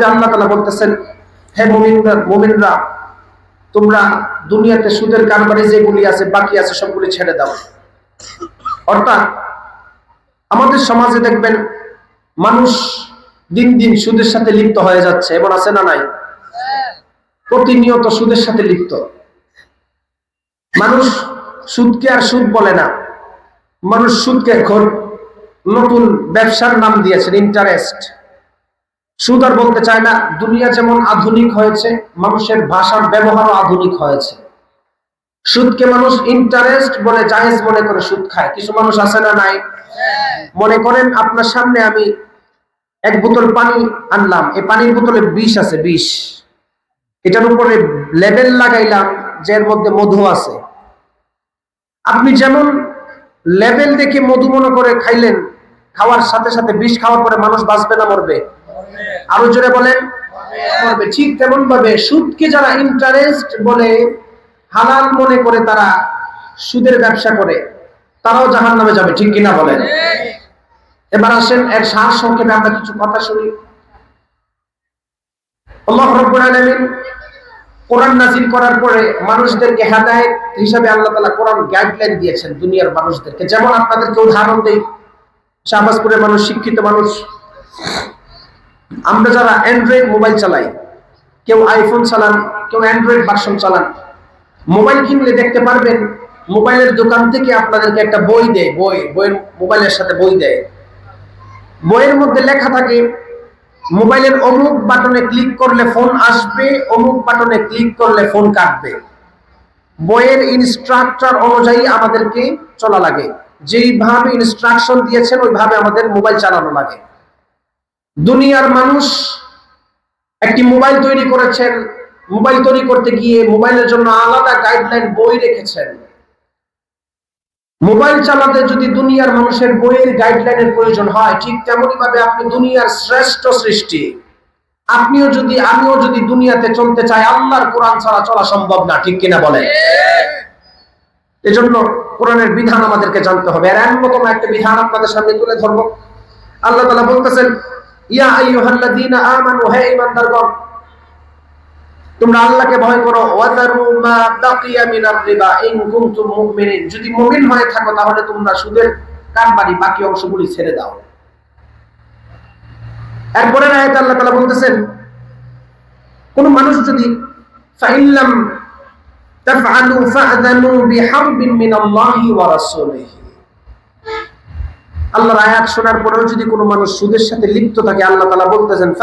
মধ্যে আল্লাহ তালা বলতেছেন, হে মুমিনরা মুমিনরা, তোমরা দুনিয়াতে সুদের কারবারে যেগুলি আছে, বাকি আছে, সবগুলি ছেড়ে দাও। অর্থাৎ আমাদের সমাজে দেখবেন, মানুষ দিন দিন সুদের সাথে লিপ্ত হয়ে যাচ্ছে। এবং আছে না নাই? প্রতিনিয়ত সুদের সাথে লিপ্ত। মানুষ সুদকে আর সুদ বলে না। মানুষ সুদকে নতুন ব্যবসার নাম দিয়েছেন, ইন্টারেস্ট। সুদ আর বলতে চায় না, দুনিয়া যেমন আধুনিক হয়েছে, মানুষের ভাষার ব্যবহারও আধুনিক হয়েছে। সুদকে মানুষ ইন্টারেস্ট বলে, জায়েজ মনে করে সুদ খায়। কিছু মানুষ আছে না নাই? মনে করেন আপনার সামনে আমি এক বোতল পানি আনলাম, এই পানির বোতলে বিষ আছে, বিষ। এটার উপরে লেবেল লাগাইলাম যে এর মধ্যে মধু আছে। আপনি যেমন লেবেল দেখে মধু মনে করে খাইলেন, খাওয়ার সাথে সাথে বিষ খাওয়ার পরে মানুষ বাঁচবে না, মরবে। আরও জোরে বলেন। মরবে ঠিক তেমন ভাবে সুদকে যারা ইন্টারেস্ট বলে হালাল মনে করে তারা সুদের ব্যবসা করে, তারাও জাহান নামে যাবে, ঠিক কিনা বলেন? এবার আসেন, এর সার সংক্ষেপে আমরা কিছু কথা শুনি। আল্লাহ রব্বুল আলামিন কোরআন নাজিল করার পরে মানুষদেরকে হেদায়েত হিসাবে আল্লাহ তাআলা কোরআন গাইডলাইন দিয়েছেন দুনিয়ার মানুষদেরকে। যেমন আপনাদেরকে উদাহরণ দেই, শাহবাজপুরের মানুষ, শিক্ষিত মানুষ আমরা যারা অ্যান্ড্রয়েড মোবাইল চালাই, কেউ আইফোন চালান, কেউ অ্যান্ড্রয়েড ভার্সন চালান মোবাইল কিনলে দেখতে পারবেন, মোবাইলের দোকান থেকে আপনাদেরকে একটা বই দেয়, বই, বইয়ের মোবাইলের সাথে বই দেয়। বইয়ের মধ্যে লেখা থাকে, মোবাইলের অমুক বাটনে ক্লিক করলে ফোন আসবে, অমুক বাটনে ক্লিক করলে ফোন কাটবে। বইয়ের ইনস্ট্রাকচার অনুযায়ী আমাদেরকে চলা লাগে। যেইভাবে ইনস্ট্রাকশন দিয়েছেন, ওইভাবে আমাদের মোবাইল চালানো লাগে। দুনিয়ার মানুষ একটি মোবাইল তৈরি করেছেন, মোবাইল তৈরি করতে গিয়ে মোবাইলের জন্য আলাদা গাইডলাইন বই রেখেছেন। মোবাইল চালাতে যদি দুনিয়ার মানুষের বইয়ের গাইডলাইনের প্রয়োজন হয়, ঠিক তেমনই ভাবে আপনি দুনিয়ার শ্রেষ্ঠ সৃষ্টি। আপনিও যদি, আমিও যদি দুনিয়াতে চলতে চাই, আল্লাহর কোরআন ছাড়া চলা সম্ভব না, ঠিক কিনা বলেন? এজন্য কোরআনের বিধান আমাদেরকে জানতে হবে। আর অন্যতম একটা বিধান আপনাদের সামনে তুলে ধরবো। আল্লাহ তাআলা বলতেছেন ইয়া আইয়ুহাল্লাযীনা আমানু, হে ঈমানদারগণ, তোমরা আল্লাহকে ভয় করো। ওয়াদারু মা মিনার রিবা ইন কুনতুম মুমিনিন। যদি মুমিন হয়ে থাকো, তাহলে তোমরা সুদের কারবারি বাকি অংশগুলি ছেড়ে দাও। এরপরে আয়াতে আল্লাহ তাআলা বলতেছেন, কোন মানুষ যদি ফাইল্লাম তাফআলু ফাআযানু বিহারবিন ওয়া রাসূলিহি আল্লাহর আয়াত শোনার পরেও যদি কোনো মানুষ সুদের সাথে লিপ্ত থাকে, আল্লাহ তাআলা বলতেছেন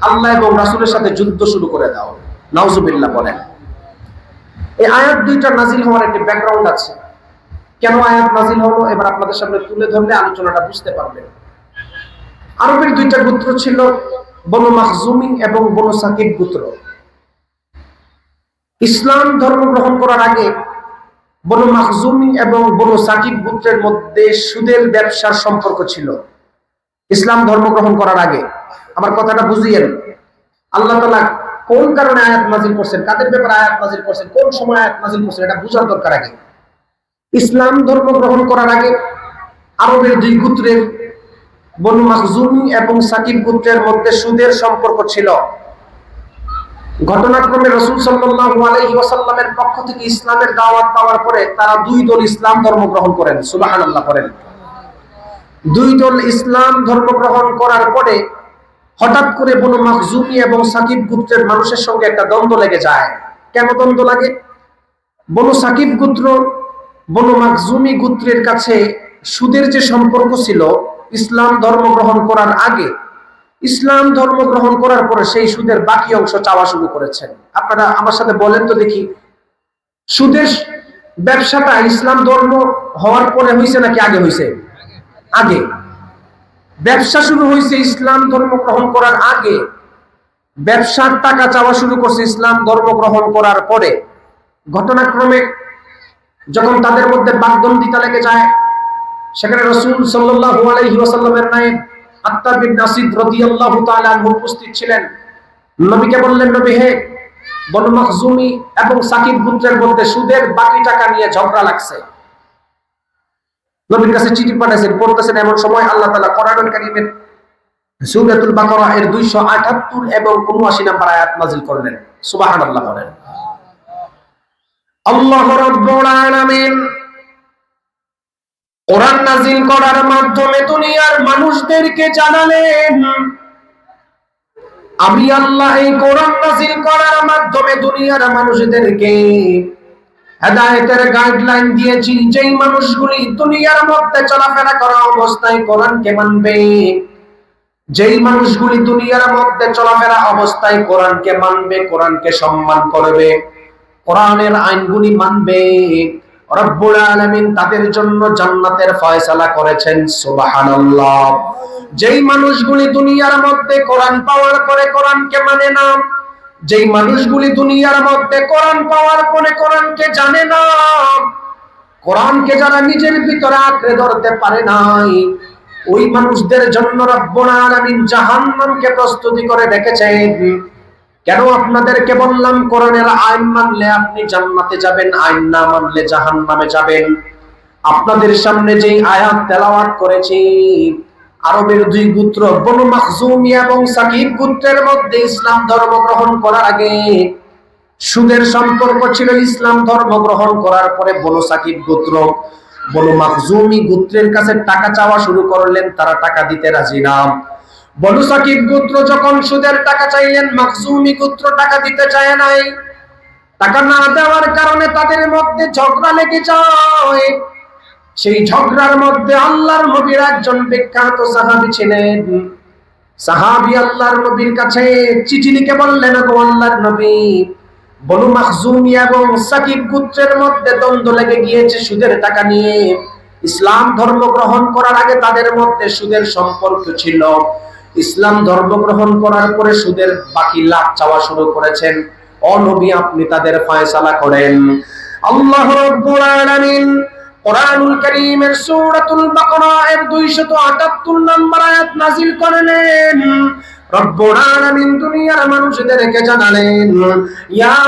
আল্লাহ এবং রাসূলের সাথে যুদ্ধ শুরু করে দাও। নাউজুবিল্লাহ বলেন। এই আয়াত দুইটা নাজিল হওয়ার একটা ব্যাকগ্রাউন্ড আছে। কেন আয়াত নাজিল হলো? এবার আপনাদের সামনে তুলে ধরলে আলোচনাটা বুঝতে পারবেন। আরবের দুইটা গোত্র ছিল, বনু মাখজুমি এবং বনু সাকিব গোত্র। ইসলাম ধর্ম গ্রহণ করার আগে বনু মাখজুমি এবং বনু সাকিব গোত্রের মধ্যে সুদের ব্যবসার সম্পর্ক ছিল। ইসলাম ধর্ম গ্রহণ করার আগে। আমার কথাটা বুঝিয়েন আল্লাহ তালা কোন কারণে আয়াত নাজিল করছেন, কাদের ব্যাপারে আয়াত নাজিল করছেন, কোন সময় আয়াত নাজিল করছেন, এটা বোঝার দরকার আগে। ইসলাম ধর্ম গ্রহণ করার আগে আরবের দুই গোত্রের বনু মাখজুমি এবং সাকিব গোত্রের মধ্যে সুদের সম্পর্ক ছিল। ঘটনাক্রমে রসুল সাল্লাল্লাহু আলাইহি পক্ষ থেকে ইসলামের দাওয়াত পাওয়ার পরে তারা দুই দল ইসলাম ধর্ম গ্রহণ করেন, সুবহানাল্লাহ করেন। দুই দল ইসলাম ধর্ম গ্রহণ করার পরে হঠাৎ করে বনু মাখজুমি এবং সাকিব গোত্রের মানুষের সঙ্গে একটা দ্বন্দ্ব লেগে যায়। কেন দ্বন্দ্ব লাগে? বনু সাকিব গুত্র বনু মাখজুমি গোত্রের কাছে সুদের যে সম্পর্ক ছিল, ইসলাম ধর্ম গ্রহণ করার আগে ইসলাম ধর্ম গ্রহণ করার পরে সেই সুদের বাকি অংশ চাওয়া শুরু করেছেন। আপনারা আমার সাথে বলেন তো দেখি, সুদের ব্যবসাটা ইসলাম ধর্ম হওয়ার পরে হয়েছে নাকি আগে হয়েছে? আগে। ব্যবসা শুরু হয়েছে ইসলাম ধর্ম গ্রহণ করার আগে। ব্যবসার টাকা চাওয়া শুরু করছে ইসলাম ধর্ম গ্রহণ করার পরে। ঘটনাক্রমে যখন তাদের মধ্যে বাগদন্দিতা লেগে যায়, সেখানে রসুল সাল্লাল্লাহু আলাইহি ওয়াসাল্লামের নায়েব এবং এমন সময় আল্লাহ তাআলা কোরআনুল কারীমের সূরাতুল বাকারা এর 278 এবং 79 নম্বর আয়াত নাযিল করলেন। কোরআন নাযিল করার মাধ্যমে দুনিয়ার মানুষদেরকে জানালেন, আমি আল্লাহ এই কোরআন নাযিল করার মাধ্যমে দুনিয়ার মানুষদেরকে হেদায়েতের গাইডলাইন দিয়েছি, যেই মানুষগুলি দুনিয়ার মধ্যে চলাফেরা করা অবস্থায় কোরআনকে মানবে, যেই মানুষগুলি দুনিয়ার মধ্যে চলাফেরা অবস্থায় কোরআনকে মানবে, কোরআনকে সম্মান করবে, কোরআনের আইনগুলি মানবে। রব্বুল আলামিন তাদের জন্য জান্নাতের ফয়সালা করেছেন, সুবহানাল্লাহ। যেই মানুষগুলি দুনিয়ার মধ্যে কোরআন পাওয়ার পরে কোরআনকে মানে না, যেই মানুষগুলি দুনিয়ার মধ্যে কোরআন পাওয়ার পরে কোরআনকে জানে না, কোরআনকে যারা নিজের ভিতরে আঁকড়ে ধরতে পারে নাই, ওই মানুষদের জন্য রব্বুল আলামিন জাহান্নামকে প্রস্তুতি করে রেখেছেন। কেন আপনাদেরকে বললাম, কোরআনের আইন মানলে আপনি জান্নাতে যাবেন, আইন না মানলে জাহান্নামে যাবেন। আপনাদের সামনে যেই আয়াত তেলাওয়াত করেছি, আরবের দুই গোত্র বনু মাখজুমি এবং সাকিব গোত্রের মধ্যে ইসলাম ধর্ম গ্রহণ করার আগে সুদের সম্পর্ক ছিল ইসলাম ধর্ম গ্রহণ করার পরে বনু সাকিব গোত্র বনু মাখজুমি গোত্রের কাছে টাকা চাওয়া শুরু করলেন, তারা টাকা দিতে রাজি না। বনু সাকিব গোত্র যখন সুদের টাকা চাইলেন মাখজুমি গোত্র টাকা দিতে চায় নাই। টাকা না দেওয়ার কারণে তাদের মধ্যে ঝগড়া লেগে যায়। সেই ঝগড়ার মধ্যে আল্লাহর নবীর একজন বিখ্যাত সাহাবী ছিলেন। সাহাবী আল্লাহর নবীর কাছে চিঠি লিখে বললেন গো আল্লাহর নবী, বনু মাখজুমি এবং সাকিব গোত্রের মধ্যে দ্বন্দ্ব লেগে গিয়েছে সুদের টাকা নিয়ে। ইসলাম ধর্ম গ্রহণ করার আগে তাদের মধ্যে সুদের সম্পর্ক ছিল। ইসলাম ধর্ম গ্রহণ করার পরে সুদের বাকি লাভ চাওয়া শুরু করেছেন। অনবী আপনি তাদের ফয়সালা করেন। আল্লাহ রাব্বুল আলামিন কোরআনুল কারীমের সূরাতুল বাকারা এর 278 নম্বর আয়াত নাযিল রব্বুল আলামিন দুনিয়ার মানুষদেরকে জানালেন, ইয়া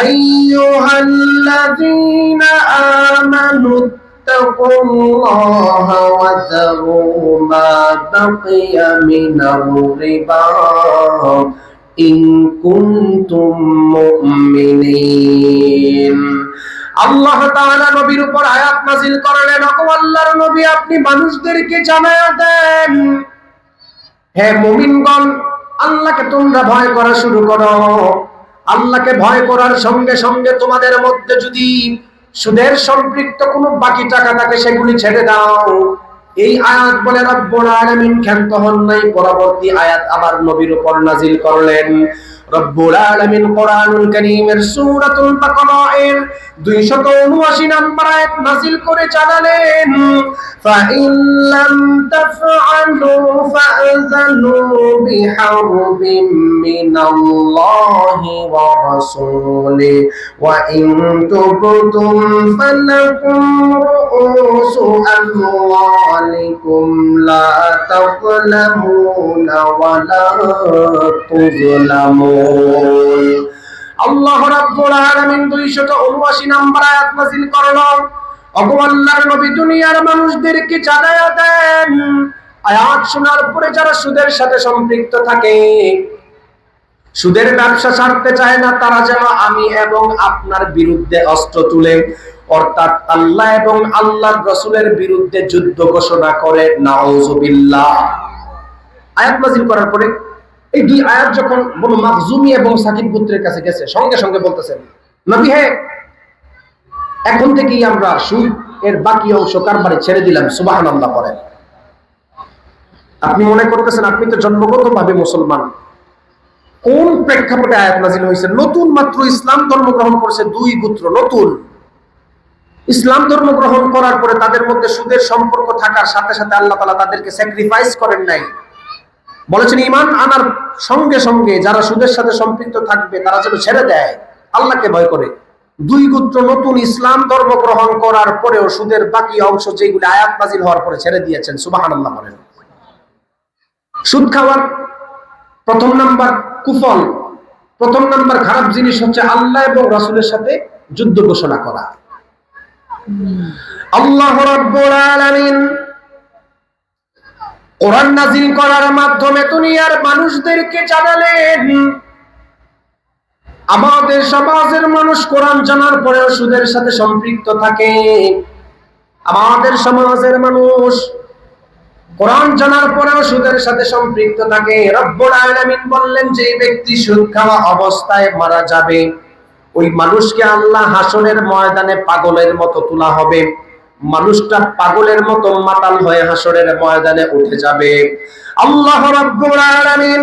আইয়ুহাল্লাযীনা আমানু اتقوا الله وذروا ما بقي من الربا إن كنتم مؤمنين আল্লাহ তাআলা নবীর উপর আয়াত নাযিল করলেন ও আল্লাহর নবী আপনি মানুষদেরকে জানায়া দেন হে মুমিনগণ আল্লাহকে তোমরা ভয় করা শুরু করো আল্লাহকে ভয় করার সঙ্গে সঙ্গে তোমাদের মধ্যে যদি সুদের সম্পৃক্ত কোনো বাকি টাকা থাকে সেগুলি ছেড়ে দাও এই আয়াত বলে, রব্বুল আলামিন ক্ষান্ত হন নাই, পরবর্তী আয়াত আবার নবীর উপর নাজিল করলেন। রব্বুল আলামিন কোরআনুল কারীমের সূরাতুল বাকারা এর 279 নম্বর আয়াত নাজিল করে জানালেন, ফাইন লাম তাফআলু ফাআযানু বিহারবিম মিনাল্লাহি ওয়া রাসূলি ওয়া ইন তুবতুম ফালাকুম রুউসু লা তাযলামুনা ওয়া লা তুযলামুন। আল্লাহ রাব্বুল আলামিন 279 নম্বর আয়াত নাযিল করল ওগো আল্লাহর নবী দুনিয়ার মানুষদেরকে জানায়া দেন। আয়াত শোনার পরে যারা সুদের সাথে সম্পৃক্ত থাকে, সুদের ব্যবসা ছাড়তে চায় না, তারা যেন আমি এবং আপনার বিরুদ্ধে অস্ত্র তুলে অর্থাৎ আল্লাহ এবং আল্লাহর রসুলের বিরুদ্ধে যুদ্ধ ঘোষণা করে নাউজুবিল্লাহ আয়াত নাযিল করার পরে এই দুই আয়াত যখন বনু মাকজুমি এবং সাকিব পুত্রের কাছে গেছে, সঙ্গে সঙ্গে বলতেছেন, নবী হে, এখন থেকেই আমরা সুদ এর বাকি অংশ কারবারে ছেড়ে দিলাম, সুবহানাল্লাহ পড়েন আপনি মনে করতেছেন আপনি তো জন্মগতভাবে মুসলমান। কোন প্রেক্ষাপটে আয়াত নাজিল হয়েছে? নতুন মাত্র ইসলাম ধর্ম গ্রহণ করেছে দুই পুত্র নতুন। ইসলাম ধর্ম গ্রহণ করার পরে তাদের মধ্যে সুদের সম্পর্ক থাকার সাথে সাথে আল্লাহ তালা তাদেরকে স্যাক্রিফাইস করেন নাই। বলেছেন ইমান আনার সঙ্গে সঙ্গে যারা সুদের সাথে সম্পৃক্ত থাকবে, তারা যেন ছেড়ে দেয়। আল্লাহকে ভয় করে। দুই গোত্র নতুন ইসলাম ধর্ম গ্রহণ করার পরেও সুদের বাকি অংশ যেগুলি আয়াত নাজিল হওয়ার পরে ছেড়ে দিয়েছেন সুবাহান আল্লাহ বলেন। সুদ খাওয়ার প্রথম নাম্বার কুফল, প্রথম নাম্বার খারাপ জিনিস হচ্ছে আল্লাহ এবং রাসুলের সাথে যুদ্ধ ঘোষণা করা। আল্লাহ রাব্বুল আলামিন কোরআন করার মাধ্যমে দুনিয়ার মানুষদেরকে জানালেন, আমাদের সমাজের মানুষ কোরআন জানার সুদের সাথে সম্পৃক্ত থাকে। আমাদের সমাজের মানুষ কোরআন জানার পরেও সুদের সাথে সম্পৃক্ত থাকে। রব্বুল আলামিন বললেন, যে ব্যক্তি সুদ খাওয়া অবস্থায় মারা যাবে ওই মানুষকে আল্লাহ হাসনের ময়দানে পাগলের মতো তোলা হবে। মানুষটা পাগলের মতো মাতাল হয়ে হাসরের ময়দানে উঠে যাবে। আল্লাহ রাব্বুল আলামিন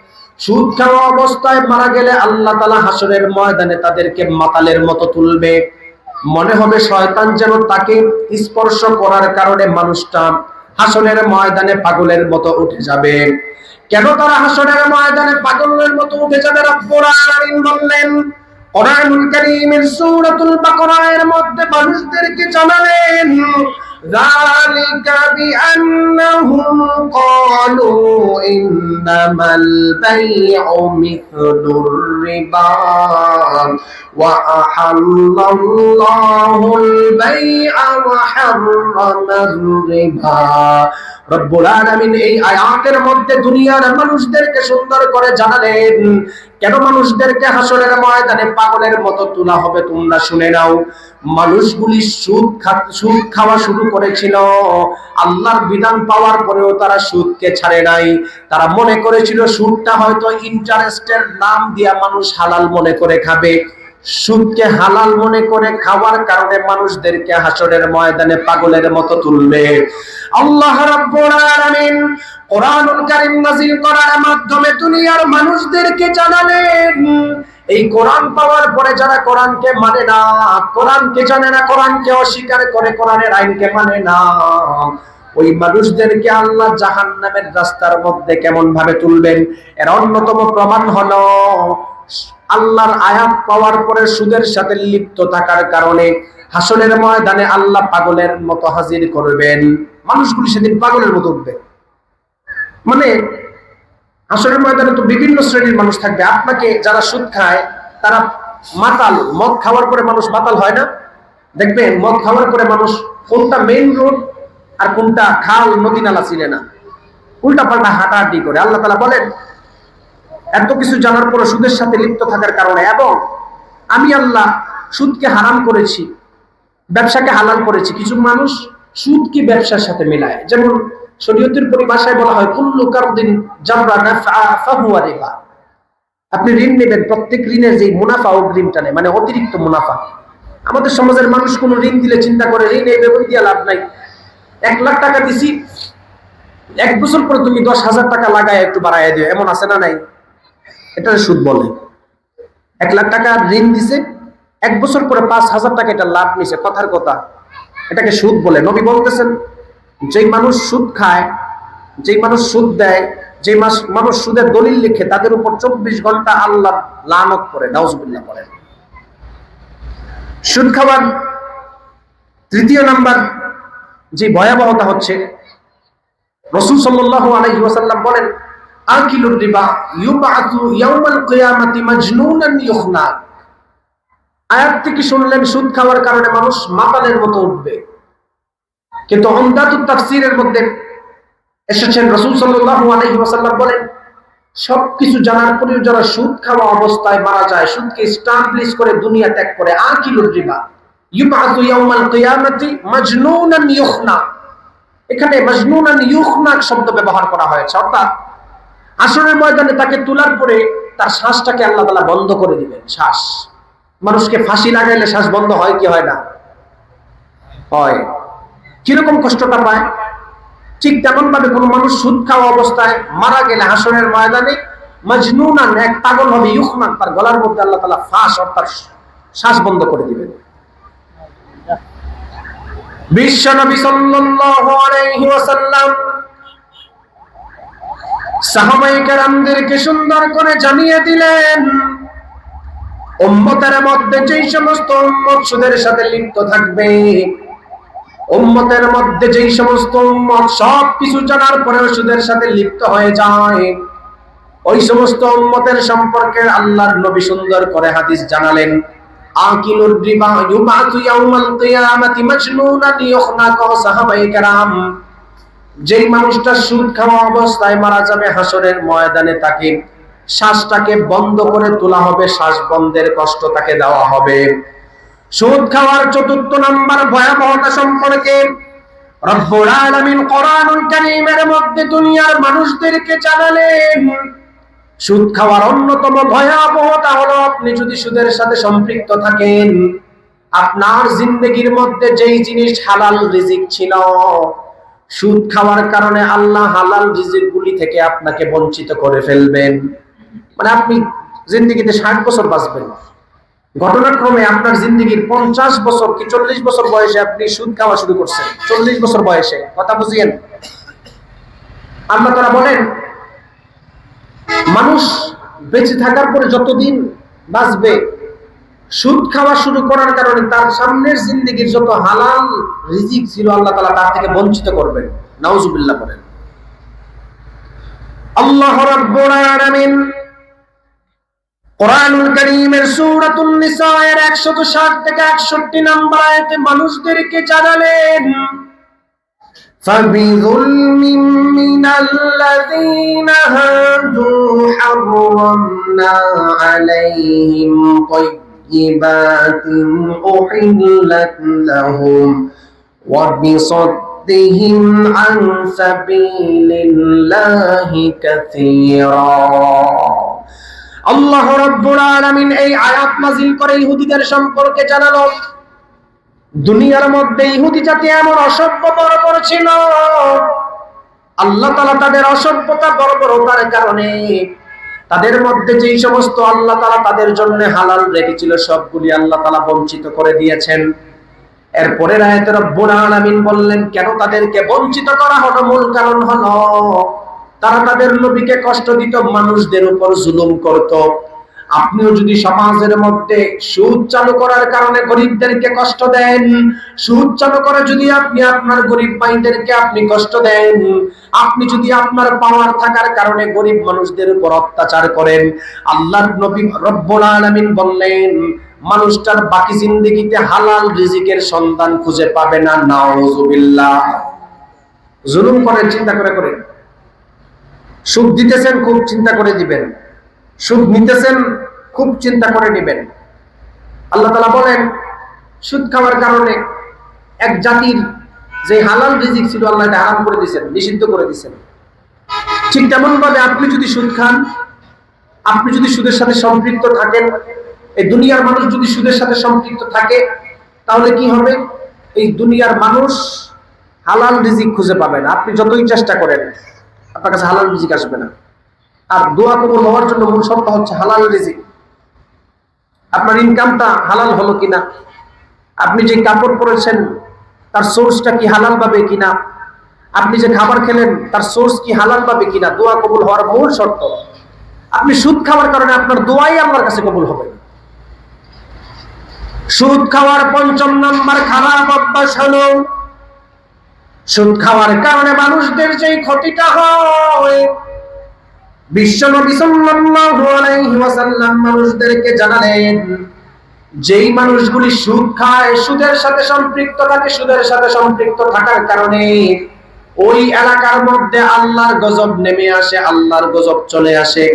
সুদ খাওয়া অবস্থায় মারা গেলে আল্লাহ তাআলা হাসরের ময়দানে তাদেরকে মাতালের মতো তুলবে। মনে হবে শয়তান যেন তাকে স্পর্শ করার কারণে মানুষটা হাসনের ময়দানে পাগলের মতো উঠে যাবে। কেন তারা হাসনের ময়দানে পাগলের মতো উঠে যাবে? বললেন, কোরআনুল কারীমের সূরাতুল বাকারার মধ্যে মানুষদেরকে জানালেন ذلك بأنهم قالوا إنما البيع مثل الربا وأحل الله البيع وحرم الربا রব্বুল আলামিন এই আয়াতের মধ্যে দুনিয়ার মানুষদেরকে সুন্দর করে জানালেন কেন মানুষদেরকে হাসরের ময়দানে পাগলের মতো তোলা হবে তোমরা শুনে নাও মানুষগুলি সুদ সুদ খাওয়া শুরু করেছিল। আল্লাহর বিধান পাওয়ার পরেও তারা সুদকে ছাড়ে নাই। তারা মনে করেছিল সুদটা হয়তো ইন্টারেস্টের নাম দিয়া মানুষ হালাল মনে করে খাবে। সুদকে হালাল মনে করে খাওয়ার কারণে মানুষদেরকে হাসরের ময়দানে পাগলের মতো তুলবে আল্লাহ রাব্বুল করার মাধ্যমে দুনিয়ার মানুষদেরকে জানালেন, এই কোরআন পাওয়ার পরে যারা কোরআনকে মানে না, কোরআনকে জানে না, কোরআনকে অস্বীকার করে, কোরআনের আইনকে মানে না, ওই মানুষদেরকে আল্লাহ জাহান্নামের রাস্তার মধ্যে কেমন ভাবে তুলবেন? এর অন্যতম প্রমাণ হলো আল্লাহর আয়াত পাওয়ার পরে সুদের সাথে লিপ্ত থাকার কারণে হাসনের ময়দানে আল্লাহ পাগলের মতো হাজির করবেন। মানুষগুলি সেদিন পাগলের মতো উঠবে। মানে হাসনের ময়দানে তো বিভিন্ন শ্রেণির মানুষ থাকবে। আপনাকে যারা সুদ খায়, তারা মাতাল। মদ খাওয়ার পরে মানুষ মাতাল হয় না। দেখবেন, মদ খাওয়ার পরে মানুষ কোনটা মেইন রোড আর কোনটা খাল, নদী, নালা চিনে না। উল্টা পাল্টা হাঁটাহাঁটি করে। আল্লাহ তালা বলেন এত কিছু জানার পরে সুদের সাথে লিপ্ত থাকার কারণে এবং আমি আল্লাহ সুদকে হারাম করেছি, ব্যবসাকে হালাল করেছি। কিছু মানুষ সুদকে ব্যবসার সাথে মেলায়? যেমন শরীয়তের পরিভাষায় বলা হয়, কুল্লু আপনি ঋণ নেবেন, প্রত্যেক ঋণের যে মুনাফা অগ্রিমটা নেই মানে অতিরিক্ত মুনাফা। আমাদের সমাজের মানুষ কোনো ঋণ দিলে চিন্তা করে, ঋণ এই বেগুন দিয়ে লাভ নাই। এক লাখ টাকা দিছি, এক বছর পরে তুমি দশ হাজার টাকা লাগায় একটু বাড়াই দিও। এমন আছে না নাই? এটা সুদ বলে। এক লাখ টাকা ঋণ দিছে, এক বছর পরে পাঁচ হাজার টাকা এটা লাভ নিছে। কথার কথা, এটাকে সুদ বলে। নবী বলতেছেন, যেই মানুষ সুদ খায়, যেই মানুষ সুদ দেয় যে মানুষ সুদের দলিল লিখে, তাদের উপর চব্বিশ ঘণ্টা আল্লাহ লানত করে, নাউজবিল্লাহ করেন সুদ খাবার তৃতীয় নাম্বার যে ভয়াবহতা হচ্ছে, রসুল সাল্লাহ আলহি ওয়াসাল্লাম বলেন রিবা ইউবাতু ইয়াউমাল কিয়ামাতি মাজনুনান ইউখনাক আয়াত থেকে শুনলেন, সুদ খাওয়ার কারণে মানুষ মাতালের মতো উঠবে। কিন্তু তাফসিরের মধ্যে এসেছেন রসুল সাল্লাল্লাহু আলাইহি ওয়াসাল্লাম বলেন, সবকিছু জানার পরেও যারা সুদ খাওয়া অবস্থায় মারা যায়, সুদকে স্টাবলিশ করে দুনিয়া ত্যাগ করে, আকিলুর রিবা। ইউবাতু ইয়াউমাল কিয়ামাতি মাজনুনান ইউখনাক এখানে মাজনুনান ইউখনাক শব্দ ব্যবহার করা হয়েছে, অর্থাৎ আসরের ময়দানে তাকে তোলার পরে তার শ্বাসটাকে আল্লাহ তালা বন্ধ করে দিবেন, শ্বাস। মানুষকে ফাঁসি লাগাইলে শ্বাস বন্ধ হয় কি হয় না? হয়। কীরকম কষ্টটা পায়? ঠিক তেমন ভাবে কোনো মানুষ সুদ খাওয়া অবস্থায় মারা গেলে হাসনের ময়দানে মজনুনান, এক পাগল হবে, ইউখমান, তার গলার মধ্যে আল্লাহ তালা ফাঁস অর্থাৎ শ্বাস বন্ধ করে দিবেন। বিশ্ব নবী সাল্লাল্লাহু আলাইহি ওয়াসাল্লাম সাহাবাই কেরামদেরকে সুন্দর করে জানিয়ে দিলেন, উম্মতের মধ্যে যেই সমস্ত উম্মত সুদের সাথে লিপ্ত থাকবে, উম্মতের মধ্যে যেই সমস্ত উম্মত সব কিছু জানার পরেও সুদের সাথে লিপ্ত হয়ে যায়, ওই সমস্ত উম্মতের সম্পর্কে আল্লাহর নবী সুন্দর করে হাদিস জানালেন, আকিলুর রিবা ইউবাতু ইয়াউমাল কিয়ামাতি মাজনুনান ইউখনাকা সাহাবায়ে কেরাম যেই মানুষটা সুদ খাওয়া অবস্থায় মারা যাবে হাসরের ময়দানে, তাকে শ্বাসটাকে বন্ধ করে তোলা হবে, শ্বাস বন্ধের কষ্ট তাকে দেওয়া হবে। সুদ খাওয়ার চতুর্থ নাম্বার ভয়াবহতা সম্পর্কে রব্বুল আলামিন মধ্যে দুনিয়ার মানুষদেরকে জানালেন, সুদ খাওয়ার অন্যতম ভয়াবহতা হলো আপনি যদি সুদের সাথে সম্পৃক্ত থাকেন, আপনার জিন্দগির মধ্যে যেই জিনিস হালাল রিজিক ছিল সুদ খাওয়ার কারণে আল্লাহ হালাল রিজিক গুলি থেকে আপনাকে বঞ্চিত করে ফেলবেন। মানে আপনি জিন্দগিতে ষাট বছর বাঁচবেন। ঘটনাক্রমে আপনার জিন্দগির পঞ্চাশ বছর কি চল্লিশ বছর বয়সে আপনি সুদ খাওয়া শুরু করছেন? চল্লিশ বছর বয়সে, কথা বুঝিয়েন। আল্লাহ তারা বলেন, মানুষ বেঁচে থাকার পরে যতদিন বাঁচবে সুদ খাওয়া শুরু করার কারণে তার সামনের জিন্দগির যত হালাল রিজিক ছিল আল্লাহ তালা তার থেকে বঞ্চিত করবেন নাউজুবিল্লাহ করেন আল্লাহ রাব্বুল আলামিন কোরআনুল কারীমের সূরাতুন নিসা এর 160 থেকে 61 নম্বর আয়াতে মানুষদেরকে জানালেন فبظلم من الذين هادوا حرمنا عليهم طيبات أحلت لهم وبصدهم عن سبيل الله كثيرا আল্লাহ রব্বুল আলামিন এই আয়াত নাযিল করে ইহুদিদের সম্পর্কে জানালো দুনিয়ার মধ্যে ইহুদি জাতি এমন অসভ্য বড় ছিল আল্লাহ তালা তাদের অসভ্যতা বর্বরতার কারণে তাদের মধ্যে যেই সমস্ত আল্লাহ তালা তাদের জন্য হালাল রেখেছিল, সবগুলি আল্লাহ তালা বঞ্চিত করে দিয়েছেন। এরপরে রায়ত রব্বুল আমিন বললেন, কেন তাদেরকে বঞ্চিত করা হলো? মূল কারণ হলো, তারা তাদের নবীকে কষ্ট দিত, মানুষদের উপর জুলুম করত। আপনিও যদি সমাজের মধ্যে সুদ চালু করার কারণে গরিবদেরকে কষ্ট দেন, সুদ চালু করে যদি আপনি আপনার গরিব ভাইদেরকে আপনি কষ্ট দেন, আপনি যদি আপনার পাওয়ার থাকার কারণে গরিব মানুষদের উপর অত্যাচার করেন, আল্লাহর নবী রব্বুল আলামিন বললেন, মানুষটার বাকি জিন্দগিতে হালাল রিজিকের সন্ধান খুঁজে পাবে না, নাউজুবিল্লাহ। জুলুম করেন, চিন্তা করে করেন সুখ দিতেছেন, খুব চিন্তা করে দিবেন। সুদ নিতেছেন, খুব চিন্তা করে নেবেন। আল্লাহ তালা বলেন, সুদ খাওয়ার কারণে এক জাতির যে হালাল রিজিক ছিল আল্লাহ এটা করে দিয়েছেন, নিষিদ্ধ করে দিয়েছেন। ঠিক তেমন ভাবে আপনি যদি সুদ খান, আপনি যদি সুদের সাথে সম্পৃক্ত থাকেন, এই দুনিয়ার মানুষ যদি সুদের সাথে সম্পৃক্ত থাকে, তাহলে কি হবে? এই দুনিয়ার মানুষ হালাল রিজিক খুঁজে পাবে না। আপনি যতই চেষ্টা করেন, আপনার কাছে হালাল রিজিক আসবে না। আর দোয়া কবুল হওয়ার জন্য মূল শর্ত হচ্ছে হালাল রিজিক। আপনার ইনকামটা হালাল হলো কিনা? আপনি যে কাপড় পরেছেন, তার সোর্সটা কি হালাল পাবে কিনা? আপনি যে খাবার খেলেন, তার সোর্স কি হালাল পাবে কিনা? দোয়া কবুল হওয়ার মূল শর্ত। আপনি সুদ খাওয়ার কারণে আপনার দোয়াই আল্লাহর কাছে কবুল হবে সুদ খাওয়ার পঞ্চম নাম্বার খারাপ অভ্যাস হলো সুদ খাওয়ার কারণে মানুষদের যে ক্ষতিটা হয় বিশ্বনবী সাল্লাল্লাহু আলাইহি ওয়াসাল্লাম মানুষদেরকে জানালেন, যেই মানুষগুলি সুদ খায়, সুদের সাথে সম্পৃক্ত থাকে, সুদের সাথে সম্পৃক্ত থাকার কারণে ওই এলাকার মধ্যে আল্লাহর গজব নেমে আসে, আল্লাহর গজব চলে আসে।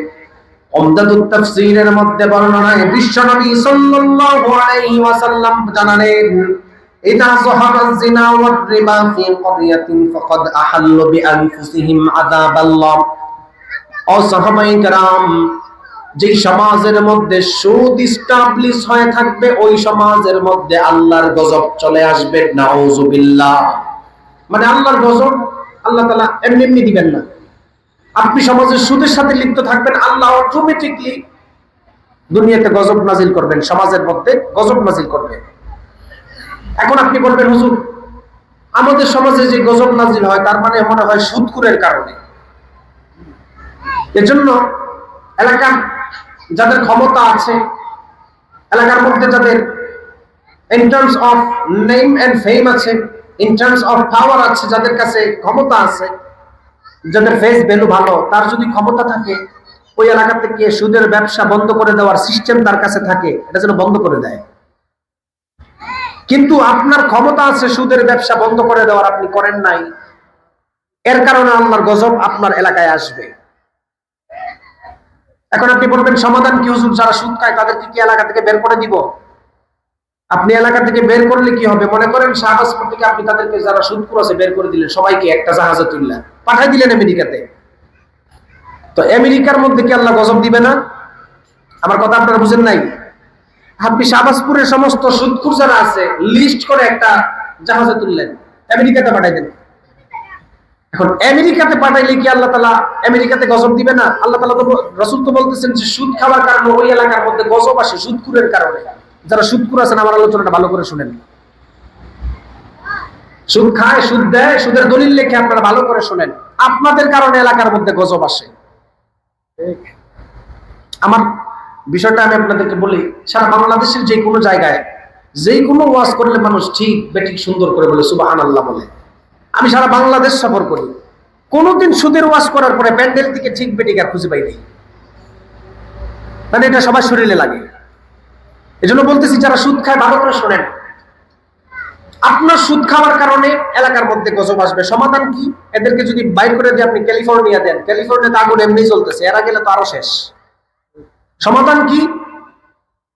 অমদাদুত তাফসীরের মধ্যে বর্ণনায় বিশ্বনবী সাল্লাল্লাহু আলাইহি ওয়াসাল্লাম জানালেন, ইদা যিনা ওয়ার রিবা ফি ক্বরিয়াতিন ফাকাদ আহাল্লু বিআনফুসিহিম আযাবাল্লাহ। যে সমাজের মধ্যে সুদ ইস্টাবলিশ হয়ে থাকবে, ওই সমাজের মধ্যে আল্লাহর গজব চলে আসবে নাউজুবিল্লাহ মানে আল্লাহর গজব, আল্লাহ তালা এমনি এমনি দিবেন না। আপনি সমাজের সুদের সাথে লিপ্ত থাকবেন, আল্লাহ অটোমেটিকলি দুনিয়াতে গজব নাজিল করবেন, সমাজের মধ্যে গজব নাজিল করবেন এখন আপনি বলবেন, হুজুর, আমাদের সমাজে যে গজব নাজিল হয়, তার মানে মনে হয় সুদকুরের কারণে। এজন্য এলাকার যাদের ক্ষমতা আছে, এলাকার মধ্যে যাদের in terms of name and fame আছে ইন টার্মস অফ পাওয়ার আছে, যাদের কাছে ক্ষমতা আছে, যাদের ফেস ভ্যালু ভালো, তার যদি ক্ষমতা থাকে, ওই এলাকা থেকে সুদের ব্যবসা বন্ধ করে দেওয়ার সিস্টেম তার কাছে থাকে, এটা যেন বন্ধ করে দেয়। কিন্তু আপনার ক্ষমতা আছে সুদের ব্যবসা বন্ধ করে দেওয়ার, আপনি করেন নাই। এর কারণে আল্লাহর গজব আপনার এলাকায় আসবে। এখন আপনি বলবেন, সমাধান কি হুজুর? যারা সুদ খায়, তাদেরকে কি এলাকা থেকে বের করে দিব? আপনি এলাকা থেকে বের করলে কি হবে? মনে করেন, শাহবাজপুর থেকে আপনি তাদেরকে যারা সুদ আছে বের করে দিলেন, সবাইকে একটা জাহাজে তুললেন পাঠাই দিলেন আমেরিকাতে। তো আমেরিকার মধ্যে কি আল্লাহ গজব দিবে না? আমার কথা আপনারা বুঝেন নাই? আপনি শাহবাজপুরের সমস্ত সুদকুর যারা আছে লিস্ট করে একটা জাহাজে তুললেন আমেরিকাতে পাঠাই দেন। এখন আমেরিকাতে পাঠাইলে কি আল্লাহ তালা আমেরিকাতে গজব দিবে না? আল্লাহ তালা তো রসুল তো বলতেছেন যে সুদ খাওয়ার কারণে ওই এলাকার মধ্যে গজব আসে সুদকুরের কারণে। যারা সুদকুর আছেন আমার আলোচনাটা ভালো করে শুনেন। সুদ খায় সুদ দেয় সুদের দলিল লেখে আপনারা ভালো করে শুনেন। আপনাদের কারণে এলাকার মধ্যে গজব আসে। আমার বিষয়টা আমি আপনাদেরকে বলি সারা বাংলাদেশের যে কোনো জায়গায় যে কোনো ওয়াজ করলে মানুষ ঠিক বেঠিক সুন্দর করে বলে সুবাহান আল্লাহ বলে। আমি সারা বাংলাদেশ সফর করি। কোনোদিন সুদের ওয়াজ করার পরে প্যান্ডেল থেকে ঠিক বেটিক আর খুঁজে পাই নাই। মানে এটা সবার শরীরে লাগে। এজন্য বলতেছি, যারা সুদ খায়, ভালো করে শোনেন। আপনার সুদ খাওয়ার কারণে এলাকার মধ্যে গজব আসবে। সমাধান কি? এদেরকে যদি বাইর করে দিয়ে আপনি ক্যালিফোর্নিয়া দেন। ক্যালিফোর্নিয়াতে আগুন এমনি চলতেছে এরা গেলে তো আরও শেষ। সমাধান কি?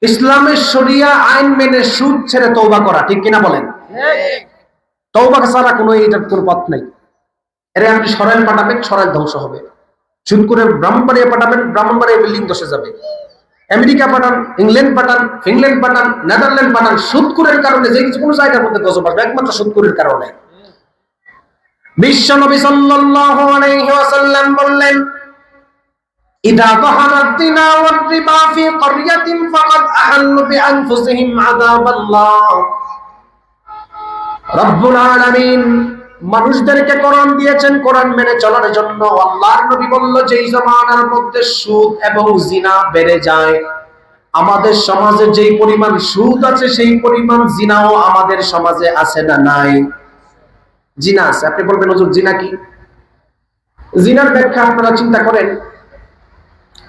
ইসলামের শরিয়া আইন মেনে সুদ ছেড়ে তৌবা করা, ঠিক কিনা বলেন? তৌবা ছাড়া কোনো এটার কোনো পথ নাই। এর আপনি সরাইল পাঠাবেন, সরাইল ধ্বংস হবে। চুন করে ব্রাহ্মণবাড়িয়া পাঠাবেন, ব্রাহ্মণবাড়িয়া বিল্ডিং ধসে যাবে। আমেরিকা পাঠান, ইংল্যান্ড পাঠান, ফিনল্যান্ড পাঠান, নেদারল্যান্ড পাঠান সুদকুরের কারণে যে কিছু কোনো জায়গার মধ্যে গজব আসবে, একমাত্র সুদকুরের কারণে। বিশ্ব নবী সাল্লাল্লাহু আলাইহি ওয়াসাল্লাম বললেন, ইদা তাহারাতিনা ওয়ারিবা ফি ক্বরিয়াতিন ফাকাদ আহাল্লু বিআনফুসিহিম আযাবাল্লাহ। রব্বুল আলামিন মানুষদেরকে কোরআন দিয়েছেন, কোরআন মেনে চলার জন্য। আল্লাহর নবী বলল যে এই জমানার মধ্যে সুদ এবং জিনা বেড়ে যায়, আমাদের সমাজে যেই পরিমাণ সুদ আছে, সেই পরিমাণ জিনাও আমাদের সমাজে আছে না নাই? জিনা আছে। আপনি বলবেন, হুজুর, জিনা কি? জিনার ব্যাখ্যা আপনারা চিন্তা করেন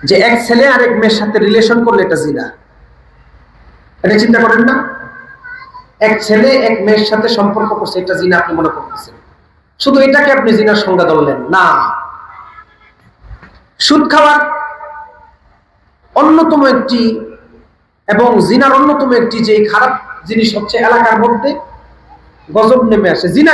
যে এক ছেলে আর এক মেয়ের সাথে রিলেশন করলে এটা জিনা। এটা চিন্তা করেন না? এক ছেলে, এক মেয়ের সাথে সম্পর্ক করছে, এটা জিনা আপনি মনে করতেছেন। শুধু এটাকে আপনি জিনার সংজ্ঞা ধরলেন, না। সুদ খাওয়ার অন্যতম একটি এবং জিনার অন্যতম একটি যে খারাপ জিনিস হচ্ছে এলাকার মধ্যে গজব নেমে আসে। জিনা